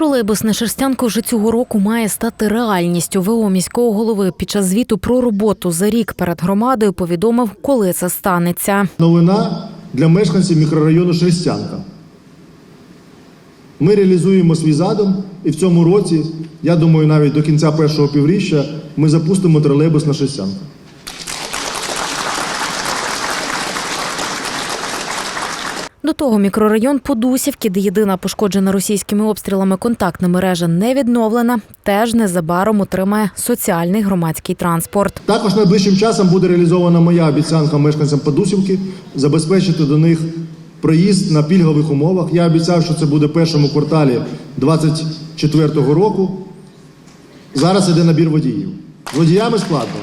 Тролейбус на Шерстянку вже цього року має стати реальністю. ВО міського голови під час звіту про роботу за рік перед громадою повідомив, коли це станеться. Новина для мешканців мікрорайону Шерстянка. Ми реалізуємо свій задум, і в цьому році, я думаю, навіть до кінця першого півріччя ми запустимо тролейбус на Шерстянка. До того мікрорайон Подусівки, де єдина пошкоджена російськими обстрілами контактна мережа не відновлена, теж незабаром отримає соціальний громадський транспорт. Також найближчим часом буде реалізована моя обіцянка мешканцям Подусівки забезпечити до них проїзд на пільгових умовах. Я обіцяв, що це буде в першому кварталі 2024 року. Зараз іде набір водіїв. З водіями складно.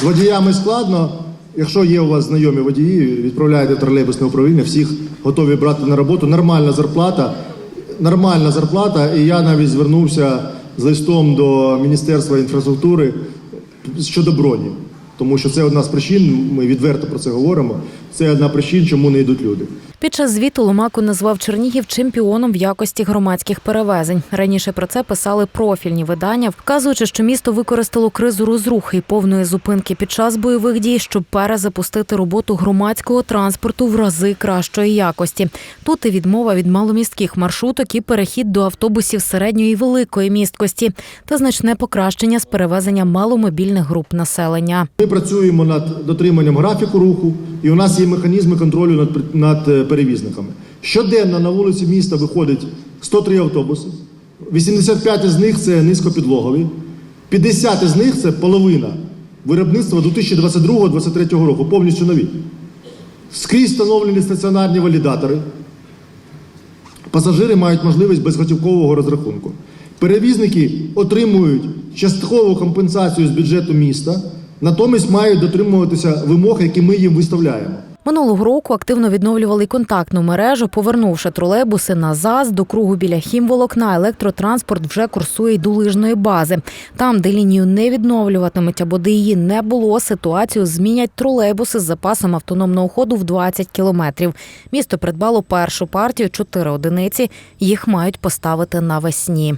З водіями складно. Якщо є у вас знайомі водії, відправляєте тролейбусне управління, всіх готові брати на роботу. Нормальна зарплата, нормальна зарплата. І я навіть звернувся з листом до Міністерства інфраструктури щодо броні. Тому що це одна з причин, ми відверто про це говоримо. Це одна причин, чому не йдуть люди. Під час звіту Ломако назвав Чернігів чемпіоном в якості громадських перевезень. Раніше про це писали профільні видання, вказуючи, що місто використало кризу розрухи і повної зупинки під час бойових дій, щоб перезапустити роботу громадського транспорту в рази кращої якості. Тут і відмова від маломістких маршруток і перехід до автобусів середньої і великої місткості та значне покращення з перевезення маломобільних груп населення. Ми працюємо над дотриманням графіку руху, і у нас є механізми контролю над, над е, перевізниками. Щоденно на вулиці міста виходить 103 автобуси, 85 з них це низькопідлогові, 50 з них це половина виробництва 2022-2023 року, повністю нові. Скрізь встановлені стаціонарні валідатори. Пасажири мають можливість безготівкового розрахунку. Перевізники отримують часткову компенсацію з бюджету міста, натомість мають дотримуватися вимог, які ми їм виставляємо. Минулого року активно відновлювали контактну мережу, повернувши тролейбуси на ЗАЗ до кругу біля хімволокна. Електротранспорт вже курсує й до лижної бази. Там, де лінію не відновлюватимуть або де її не було, ситуацію змінять тролейбуси з запасом автономного ходу в 20 кілометрів. Місто придбало першу партію чотири одиниці. Їх мають поставити навесні.